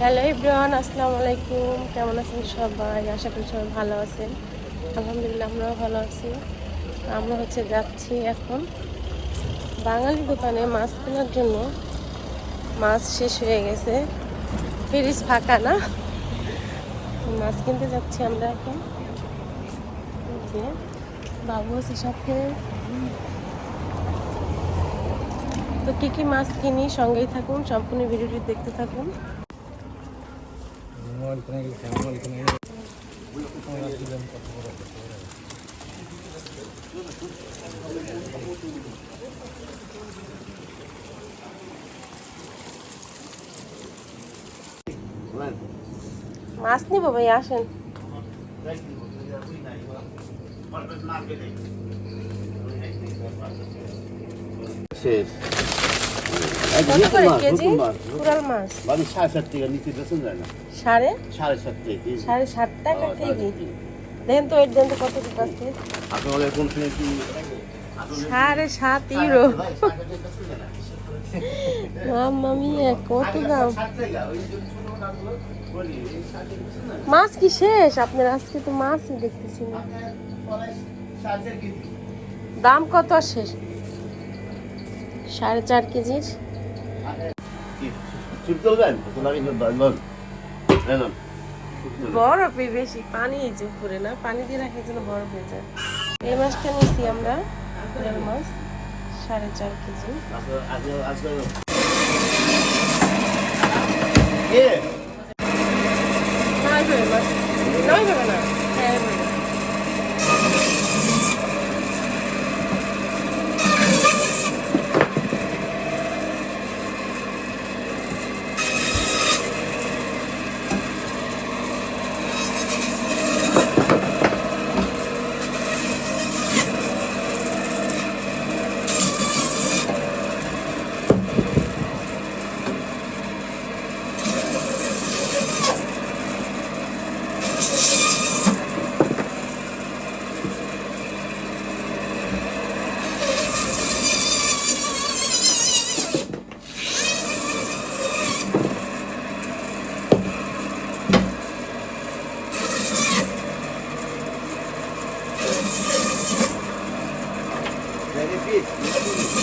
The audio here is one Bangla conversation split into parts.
হ্যালো ইব্রাহান আসসালামু আলাইকুম কেমন আছেন সবাই? আশা করি সবাই ভালো আছেন। আলহামদুলিল্লাহ, আমরাও ভালো আছি। আমরা হচ্ছে যাচ্ছি এখন বাঙালি দোকানে মাছ কেনার জন্য। মাছ শেষ হয়ে গেছে। ফ্রিজ ফাঁকা না? মাছ কিনতে যাচ্ছি আমরা এখন। বাবু আছে সাথে। তো কী কী মাছ কিনি, সঙ্গেই থাকুন, সম্পূর্ণ ভিডিওটি দেখতে থাকুন। মাছ নিবো ভাই আসেন শেষ কত করে কেজি? কুড়াল মাছ। মানে সাড়ে সাত টাকা নিচে বেতন যায় না? সাড়ে? সাড়ে সাত টাকা সাড়ে কেজি? তো এর দেন তো কত টাকা আছে আপনাদের কোন সময় কি? সাড়ে সাত ইউরো। মিয়া কত দাম? মাছ কি শেষ? আপনার আজকে তো মাছই দেখতেছি না। দাম কত শেষ? সাড়ে চার কেজির? বরফে বেশি পানি এই যে উপরে না? পানি দিয়ে রাখে যেন বরফ হয়ে যায়। এই মাছটা নিয়েছি আমরা কুড়াল মাছ সাড়ে চার কেজি। নয় করে না?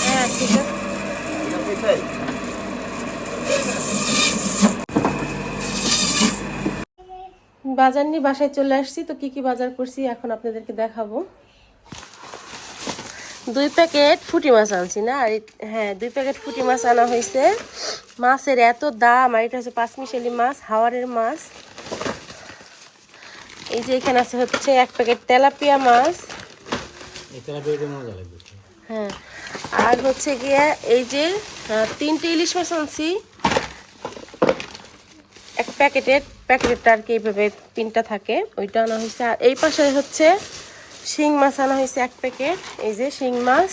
হ্যাঁ বাজার নিয়ে বাসায় চলে আসছি, তো কি কি বাজার করছি এখন আপনাদেরকে দেখাবো। দুই প্যাকেট ফুটি মাছ আনছি না? আর হ্যাঁ দুই প্যাকেট ফুটি মাছ আনা হয়েছে। মাছের এত দাম, আর এটা হচ্ছে পাঁচমিশালি মাছ, হাওয়ারের মাছ। এই যে এখানে আছে হচ্ছে এক প্যাকেট তেলাপিয়া মাছ। হ্যাঁ। আর হচ্ছে গিয়ে এই যে তিনটে ইলিশ মাছ আনছি। এক প্যাকেটের প্যাকেটটা আর কি এইভাবে পিনটা থাকে। ওইটা আনা হয়েছে। আর এই পাশে হচ্ছে শিং মাছ আনা হয়েছে এক প্যাকেট। এই যে শিং মাছ।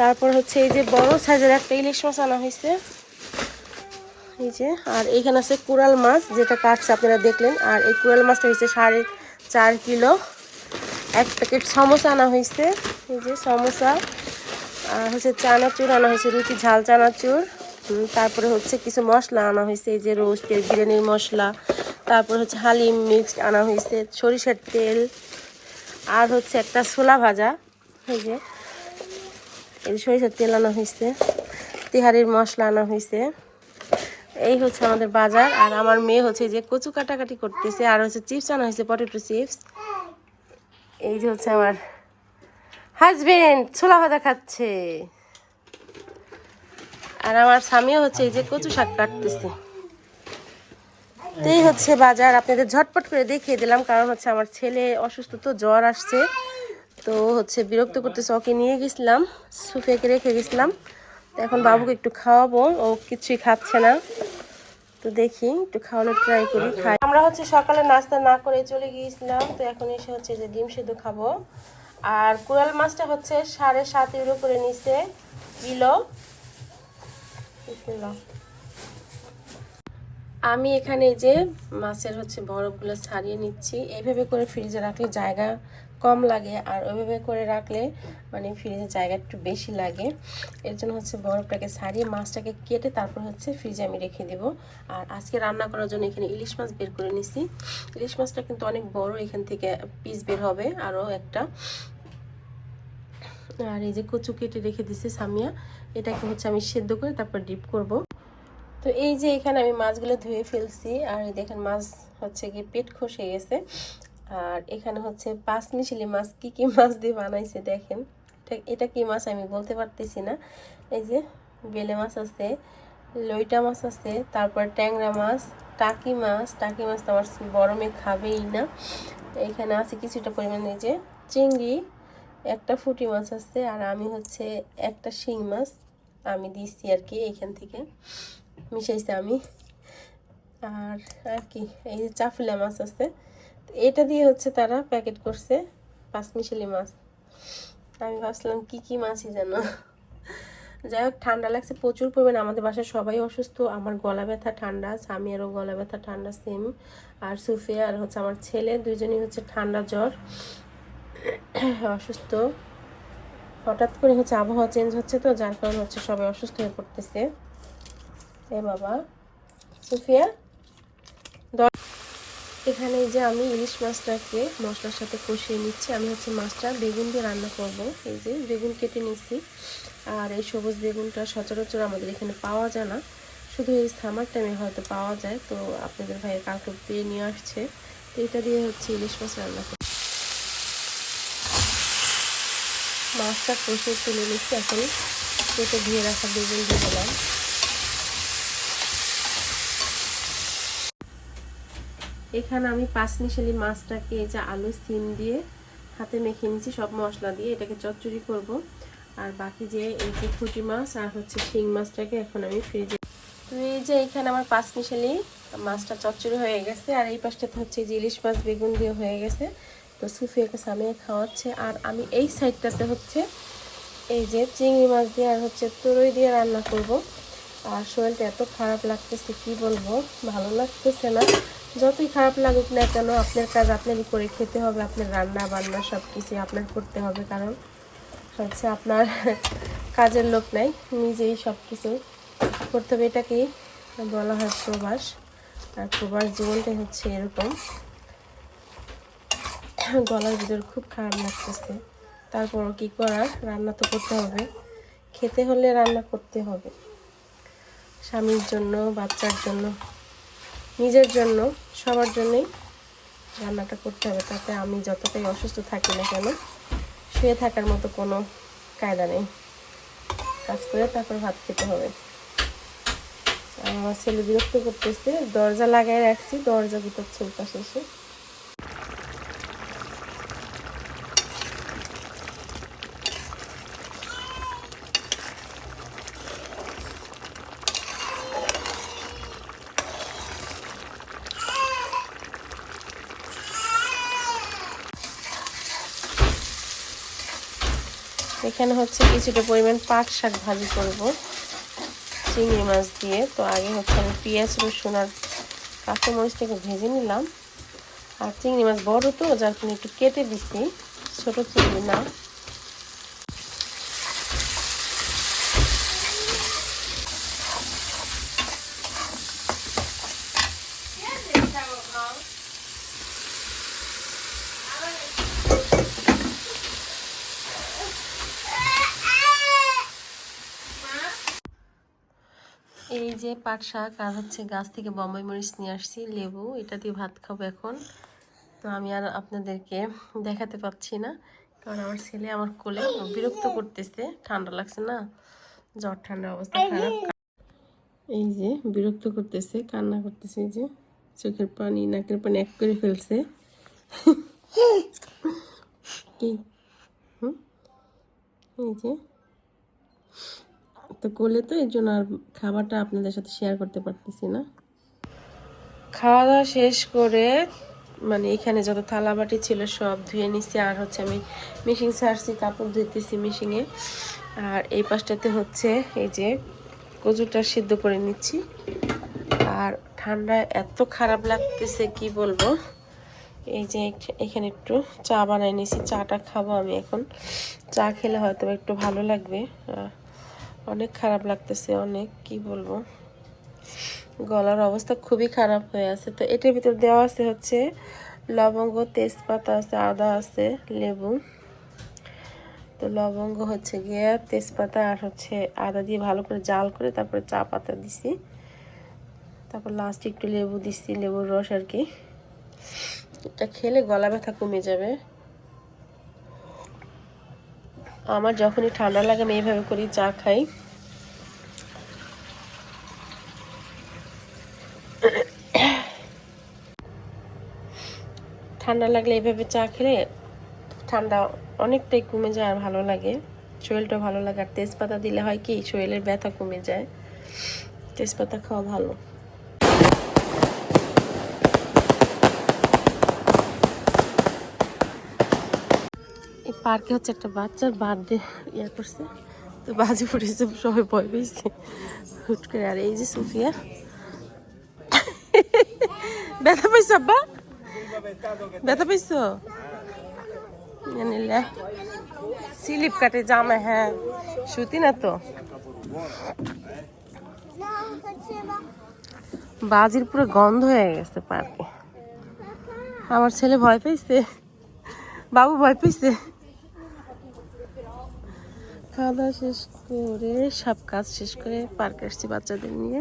তারপর হচ্ছে এই যে বড় সাইজের একটা ইলিশ মাছ আনা হয়েছে। এই যে, আর এইখানে আছে কুড়াল মাছ, যেটা কাটছে আপনারা দেখলেন। আর এই কুড়াল মাছটা হয়েছে সাড়ে চার কিলো। এক প্যাকেট সমোসা আনা হয়েছে। এই যে সমোসা আর হচ্ছে চানাচুর, আনা হয়েছে রুটি, ঝাল চানাচুর। তারপরে হচ্ছে কিছু মশলা আনা হয়েছে, এই যে রোস্টের বিরিয়ানির মশলা। তারপর হচ্ছে হালিম মিক্স আনা হয়েছে, সরিষার তেল। আর হচ্ছে একটা ছোলা ভাজা, এই যে। এই সরিষার তেল আনা হয়েছে, তিহারির মশলা আনা হয়েছে। এই হচ্ছে আমাদের বাজার, আর আমার মেয়ে হচ্ছে যে কচু কাটাকাটি করতেছে, আর হচ্ছে চিপস আনা হয়েছে, পটেটো চিপস। এই যে হচ্ছে আমার হাজবেন্ড, ছোলা ভাজা খাচ্ছে। আর আমার স্বামীও হচ্ছে এই যে কচু শাক কাটতেছে। এই হচ্ছে বাজার, আপনাদের ঝটপট করে দেখিয়ে দিলাম, কারণ হচ্ছে আমার ছেলে অসুস্থ তো জ্বর আসছে। তো হচ্ছে বিরক্ত করতেছে, ওকে নিয়ে গেছিলাম সুফিয়াকে রেখে গেছিলাম। তো এখন বাবুকে একটু খাওয়াবো, ও কিছুই খাচ্ছে না। তো দেখি, একটু খাওয়ানোর ট্রাই করি, খাই। আমরা হচ্ছে সকালে নাস্তা না করে চলে গিয়েছিলাম, তো এখন এসে হচ্ছে যে ডিম সেদ্ধ খাব। আর কোরাল মাছটা হচ্ছে সাড়ে সাত ইউরো করে নিছে কিলো। আমি এখানে যে মাছের হচ্ছে বরফগুলো ছাড়িয়ে নিচ্ছি, এইভাবে করে ফ্রিজে রাখলে জায়গা কম লাগে আর ওইভাবে করে রাখলে মানে ফ্রিজের জায়গা একটু বেশি লাগে। এর জন্য হচ্ছে বরফটাকে ছাড়িয়ে মাছটাকে কেটে তারপর হচ্ছে ফ্রিজে আমি রেখে দেব। আর আজকে রান্না করার জন্য এখানে ইলিশ মাছ বের করে নিছি। ইলিশ মাছটা কিন্তু অনেক বড় এখান থেকে পিস বের হবে, আরও একটা। আর এই যে কচু কেটে রেখে দিছি সামিয়া। এটাকে হচ্ছে আমি সেদ্ধ করে তারপর ডিপ করব। তো এই যে এখানে আমি মাছগুলো ধুয়ে ফেলছি, আর এই দেখেন মাছ হচ্ছে কি পেট খসে গেছে। আর এখানে হচ্ছে পাঁচ মিশালি মাছ কি কি মাছ দিয়ে বানাইছে দেখেন। এটা কি মাছ আমি বলতে পারতেছি না। এই যে বেলে মাছ আছে, লইটা মাছ আছে, তারপর ট্যাংরা মাছ, টাকি মাছ। টাকি মাছ তো আমার মেয়ে খাবেই না। এখানে আছে কিছুটা পরিমাণে এই যে চিংড়ি একটা ফুটি মাছ আছে আর আমি হচ্ছে একটা শিং মাছ আমি দিচ্ছি আর কি এইখান থেকে। মিশাইছি আমি। আর আর কি, এই যে চাফুলা মাছ আছে। এটা দিয়ে হচ্ছে তারা প্যাকেট করছে পাঁচ মিশালি মাছ। আমি ভাবছিলাম কি কি মাছই যেন। যাই হোক, ঠান্ডা লাগছে, প্রচুর পরিমাণে। আমাদের বাসায় সবাই অসুস্থ। আমার গলা ব্যথা ঠান্ডা সামিয়ারও গলা ব্যথা ঠান্ডা সেম আর সুফিয়া আর হচ্ছে আমার ছেলে, দুইজনই হচ্ছে ঠান্ডা জ্বর। অসুস্থ। হঠাৎ করে হচ্ছে আবহাওয়া চেঞ্জ হচ্ছে তো, যার কারণে হচ্ছে সবাই অসুস্থ হয়ে পড়তেছে। এ বাবা। সুফিয়া? এখানে যে আমি ইলিশ মাছটাকে মশলার সাথে কষিয়ে নিচ্ছি, আমি হচ্ছে মাছটা বেগুন দিয়ে রান্না করব। এই যে বেগুন কেটে নিচ্ছি আর এই সবুজ বেগুনটা সচরাচর আমাদের এখানে পাওয়া যায় না। শুধু এই সামার টাইমে হয়তো পাওয়া যায়। তো আপনাদের ভাইয়ের কাউকে পেয়ে নিয়ে আসছে। তো এটা দিয়ে হচ্ছে ইলিশ মাছ রান্না করব। মাছটা কষে তুলে নিচ্ছি। এখন কেটে ধুয়ে রাখা বেগুন দিয়ে দিলাম। এখানে আমি পাঁচ মিশালি মাছটাকে যে আলু, সিম দিয়ে হাতে মেখে নিচ্ছি, সব মশলা দিয়ে। এটাকে চচ্চড়ি করব। আর বাকি যে এই যে ফুটি মাছ আর হচ্ছে শিং মাছটাকে এখন আমি ফ্রিজে তো এই যে এখানে আমার পাঁচ মিশালি মাছটা চচ্চড়ি হয়ে গেছে। আর এই পাশটাতে হচ্ছে যে ইলিশ মাছ বেগুন দিয়ে হয়ে গেছে। তো সুফিয়াকে সামিয়ে খাওয়াচ্ছে। আর আমি এই সাইডটাতে হচ্ছে এই যে চিংড়ি মাছ দিয়ে আর হচ্ছে তরই দিয়ে রান্না করব। আর শরীরটা এত খারাপ লাগতেছে, কি বলব? ভালো লাগতেছে না। যতই খারাপ লাগুক না কেন, আপনার কাজ আপনারই করে খেতে হবে, আপনার রান্না বান্না সব কিছুই আপনার করতে হবে। কারণ হচ্ছে আপনার কাজের লোক নাই, নিজেই সব কিছু করতে হবে। এটাকেই বলা হয় প্রবাস। আর প্রবাস জীবনটাই হচ্ছে এরকম। গলার ভিতর খুব খারাপ লাগতেছে। তারপরও কি করার? রান্না তো করতে হবে। খেতে হলে রান্না করতে হবে। স্বামীর জন্য, বাচ্চার জন্য, নিজের জন্য, সবার জন্যই রান্নাটা করতে হবে। তাতে আমি যতটাই অসুস্থ থাকি না কেন, শুয়ে থাকার মতো কোনো কায়দা নেই। কাজ করে তারপর ভাত খেতে হবে। আমার ছেলে বিরক্ত করতেছে। দরজা লাগাই রাখছি। দরজা গুটাচ্ছে পাশে এসে এখানে হচ্ছে কিছুটা পরিমাণ পাট শাক ভাজি করব। চিংড়ি মাছ দিয়ে। তো আগে হচ্ছে আমি পেঁয়াজ, রসুন আর কাঁচামরিচটাকে ভেজে নিলাম। আর চিংড়ি মাছ বড় তো, যার জন্য একটু কেটে দিচ্ছি ছোটো চিংড়ি না এই যে পাট শাক আর হচ্ছে গাছ থেকে বম্বাই মরিচ নিয়ে আসছি, লেবু, এটা দিয়ে ভাত খাব এখন। তো আমি আর আপনাদেরকে দেখাতে পাচ্ছি না, কারণ আমার ছেলে আমার কোলে বিরক্ত করতেছে, ঠান্ডা লাগছে না, জ্বর ঠান্ডা অবস্থা খারাপ। এই যে বিরক্ত করতেছে, কান্না করতেছে, এই যে চোখের পানি, নাকের পানি এক করে ফেলছে। কি? হুম? এই যে তো কোলে তো এই জন্য আর খাবারটা আপনাদের সাথে শেয়ার করতে পারতেছি না। খাওয়া দাওয়া শেষ করে মানে এখানে যত থালা বাটি ছিল সব ধুয়ে নিচ্ছি আর হচ্ছে আমি মেশিন ছাড়ছি কাপড় ধুইতেছি মেশিনে আর এই পাশটাতে হচ্ছে এই যে কচুটা সিদ্ধ করে নিচ্ছি। আর ঠান্ডা এত খারাপ লাগতেছে, কি বলব? এই যে এখানে একটু চা বানাই নিয়েছি চাটা খাব আমি এখন। চা খেলে হয়তো একটু ভালো লাগবে। অনেক খারাপ লাগতেছে, অনেক, কি বলব? গলার অবস্থা খুবই খারাপ হয়ে আছে। তো এটার ভিতর দেওয়া আছে হচ্ছে লবঙ্গ, তেজপাতা আছে, আদা আছে, লেবু। তো লবঙ্গ হচ্ছে গিয়ে তেজপাতা আর হচ্ছে আদা দিয়ে ভালো করে জাল করে তারপরে চা পাতা দিছি। তারপর লাস্টে একটু লেবু দিছি, লেবুর রস আর কি। এটা খেলে গলা ব্যথা কমে যাবে। আমার যখনই ঠান্ডা লাগে, আমি এইভাবে করি, চা খাই। ঠান্ডা লাগলে এইভাবে চা খেলে ঠান্ডা অনেকটাই কমে যায় আর ভালো লাগে। শরীরটা ভালো লাগে। আর তেজপাতা দিলে হয় কি, শরীরের ব্যথা কমে যায়। তেজপাতা খাওয়া ভালো। পার্কে হচ্ছে একটা বাচ্চার বার্থডে ইয়ে করছে। তো বাজি পড়েছে, সবাই ভয় পেয়েছে। হুট করে আর এই যে সুফিয়া। ব্যথা পাইছো আব্বা? ব্যথা পাইছো? নিলে স্লিপ কাটে জামা হ্যাঁ। সুতি না তো? বাজির পুরো গন্ধ হয়ে গেছে পার্কে। আমার ছেলে ভয় পেয়েছে। বাবু ভয় পেয়েছে। খাওয়া দাওয়া শেষ করে সব কাজ শেষ করে পার্কে আসছি বাচ্চাদের নিয়ে।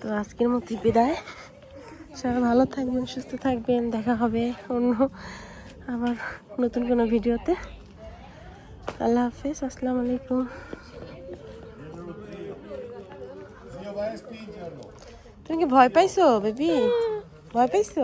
তো আজকের মতো বিদায়। সবাই ভালো থাকবেন, সুস্থ থাকবেন, দেখা হবে অন্য আবার নতুন কোনো ভিডিওতে। আল্লাহ হাফেজ, আসসালামু আলাইকুম। তুমি কি ভয় পাইছো, বেবি? ভয় পাইছো?